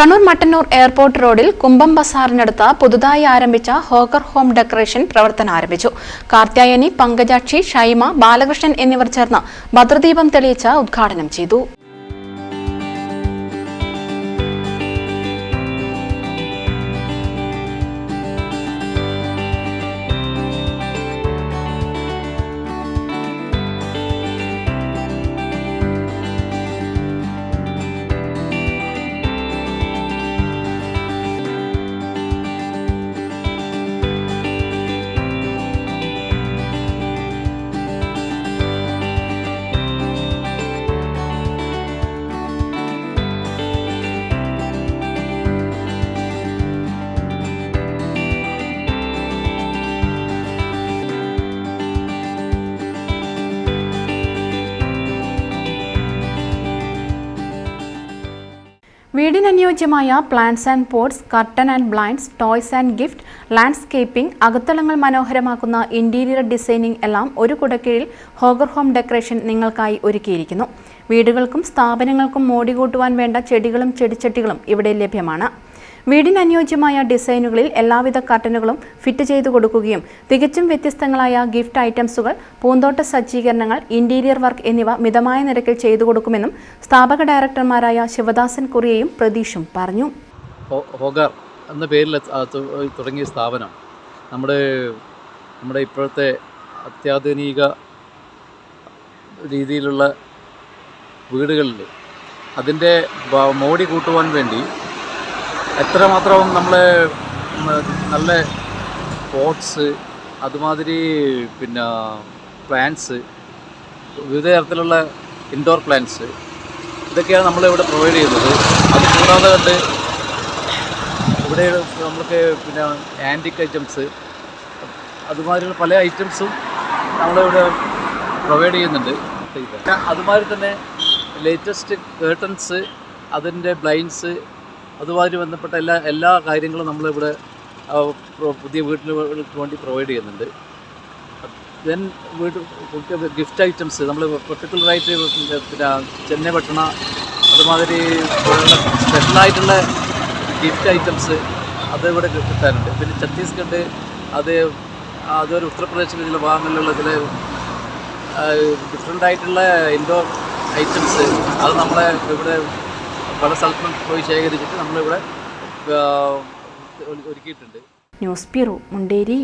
Kannur Mattannur airport റോഡിൽ കുമ്പം ബസാറിനടുത്ത് പുതുതായി ആരംഭിച്ച ഹോക്കർ ഹോം ഡെക്കറേഷൻ പ്രവർത്തനം ആരംഭിച്ചു. കാർത്യായനി പങ്കജാക്ഷി ഷൈമ ബാലകൃഷ്ണൻ എന്നിവർ ചേർന്ന് ഭദ്രദീപം തെളിയിച്ച് ഉദ്ഘാടനം ചെയ്തു. വീടിനനുയോജ്യമായ plants and pots curtain and blinds toys and gift landscaping അകത്തളങ്ങൾ മനോഹരമാക്കുന്ന ഇന്റീരിയർ ഡിസൈനിംഗ് എല്ലാം ഒരു കുടക്കീഴിൽ ഹോഗർ ഹോം ഡെക്കറേഷൻ നിങ്ങൾക്കായി ഒരുക്കിയിരിക്കുന്നു. വീടുകൾക്കും സ്ഥാപനങ്ങൾക്കും മോടി കൂട്ടുവാൻ വേണ്ട ചെടികളും ചെടിച്ചട്ടികളും ഇവിടെ ലഭ്യമാണ്. വീടിന് അനുയോജ്യമായ ഡിസൈനുകളിൽ എല്ലാവിധ കർട്ടനുകളും ഫിറ്റ് ചെയ്തു കൊടുക്കുകയും തികച്ചും വ്യത്യസ്തങ്ങളായ ഗിഫ്റ്റ് ഐറ്റംസുകൾ പൂന്തോട്ട സജ്ജീകരണങ്ങൾ ഇന്റീരിയർ വർക്ക് എന്നിവ മിതമായ നിരക്കിൽ ചെയ്തു കൊടുക്കുമെന്നും സ്ഥാപക ഡയറക്ടർമാരായ ശിവദാസൻ കുറിയയും പ്രതീഷും പറഞ്ഞു. ഹോഗർ എന്ന പേരിൽ തുടങ്ങിയ സ്ഥാപനം നമ്മുടെ നമ്മുടെ ഇപ്പോഴത്തെ അത്യാധുനിക രീതിയിലുള്ള വീടുകളിൽ അതിന്റെ മോടി കൂട്ടുവാൻ വേണ്ടി എത്രമാത്രം നമ്മളെ നല്ല പോട്ട്സ് അതുമാതിരി പിന്നെ പ്ലാന്റ്സ് വിവിധ തരത്തിലുള്ള ഇൻഡോർ പ്ലാന്റ്സ് ഇതൊക്കെയാണ് നമ്മളിവിടെ പ്രൊവൈഡ് ചെയ്യുന്നത്. അത് കൂടാതെ കണ്ട് ഇവിടെ നമുക്ക് പിന്നെ ആന്റിക് ഐറ്റംസ് അതുമാതിരിയുള്ള പല ഐറ്റംസും നമ്മളിവിടെ പ്രൊവൈഡ് ചെയ്യുന്നുണ്ട്. അതുമാതിരി തന്നെ ലേറ്റസ്റ്റ് കേട്ടൻസ് അതിന്റെ ബ്ലൈൻഡ്സ് അതുമാതിരി ബന്ധപ്പെട്ട എല്ലാ എല്ലാ കാര്യങ്ങളും നമ്മളിവിടെ പുതിയ വീട്ടിലുകൾക്ക് വേണ്ടി പ്രൊവൈഡ് ചെയ്യുന്നുണ്ട്. ദെൻ വീട് ഗിഫ്റ്റ് ഐറ്റംസ് നമ്മൾ പെർട്ടിക്കുലറായിട്ട് പിന്നെ ചെന്നൈ പട്ടണ അതുമാതിരി സ്പെഷ്യലായിട്ടുള്ള ഗിഫ്റ്റ് ഐറ്റംസ് അത് ഇവിടെ കിട്ടാറുണ്ട്. പിന്നെ ഛത്തീസ്ഗഡ് അത് അതൊരു ഉത്തർപ്രദേശിലെ ചില ഭാഗങ്ങളിലുള്ള ചില ഡിഫറെന്റ് ആയിട്ടുള്ള ഇൻഡോർ ഐറ്റംസ് അത് നമ്മളെ ഇവിടെ പല സ്ഥലത്തും പോയി ശേഖരിച്ചിട്ട് നമ്മളിവിടെ ഒരുക്കിയിട്ടുണ്ട്. News bureau Munderi